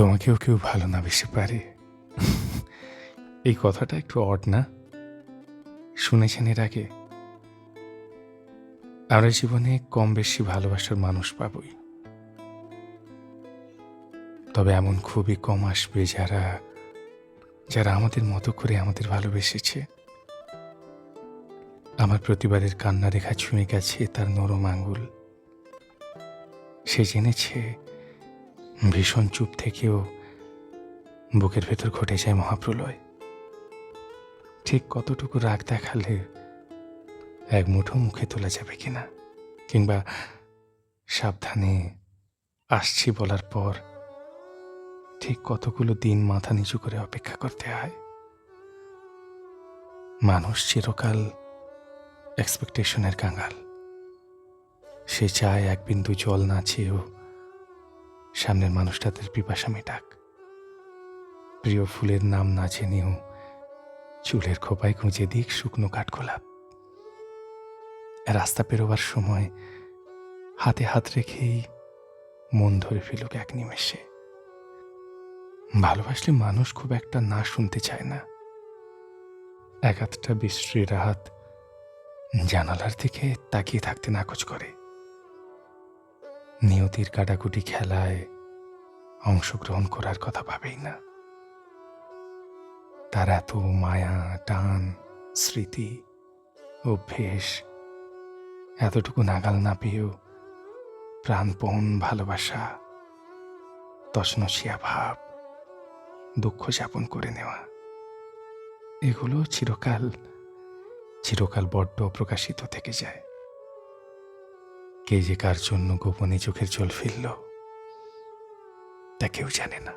তোমাকেও কেউ ভালো না বেশি পারে। এই কথাটা একটু অড না? শুনেছেন এর আগে? আমরা জীবনে কম বেশি ভালোবাসার মানুষ পাবই। তবে এমন খুবই কম আসবে যারা যারা আমাদের মতো করে আমাদের ভালোবেসেছে। আমার প্রতিবারের কান্না রেখা ছুঁয়ে গেছে তার নরম আঙ্গুল সে জেনেছে ভীষণ চুপ থেকেও বুকের ভেতর ঘটে যায় মহাপ্রলয়। ঠিক কতটুকু রাগ দেখালে এক মুঠো মুখে তোলা যাবে কিনা? কিংবা সাবধানে আসছি বলার পর ঠিক কতগুলো দিন মাথা নিচু করে অপেক্ষা করতে হয়? মানুষ চিরকাল এক্সপেকটেশনের কাঙাল। সে চায় এক বিন্দু জল না চেয়েও সামনের মানুষটাদের পিপাসা মেটাক। প্রিয় ফুলের নাম না জেনেও চুলের খোপায় খুঁজে দিক শুকনো কাঠগোলাপ। রাস্তা পেরোবার সময় হাতে হাত রেখেই মন ধরে ফেলুক এক নিমেষে। ভালোবাসলে মানুষ খুব একটা না শুনতে চায় না। এক হাতটা বিশ্রী রাত জানালার দিকে তাকিয়ে থাকতে নাকচ করে। নিয়তির কাটাকুটি খেলায় অংশগ্রহণ করার কথা ভাবেই না। তার এত মায়া, টান, স্মৃতি অভ্যেস এতটুকু নাগাল না পেয়েও প্রাণপণ ভালোবাসা, তসনসিয়া ভাব, দুঃখ যাপন করে নেওয়া, এগুলো চিরকাল চিরকাল বড্ড প্রকাশিত থেকে যায়। কে যে কার জন্য গোপনে চোখের জল ফেলল তা কেউ জানে না।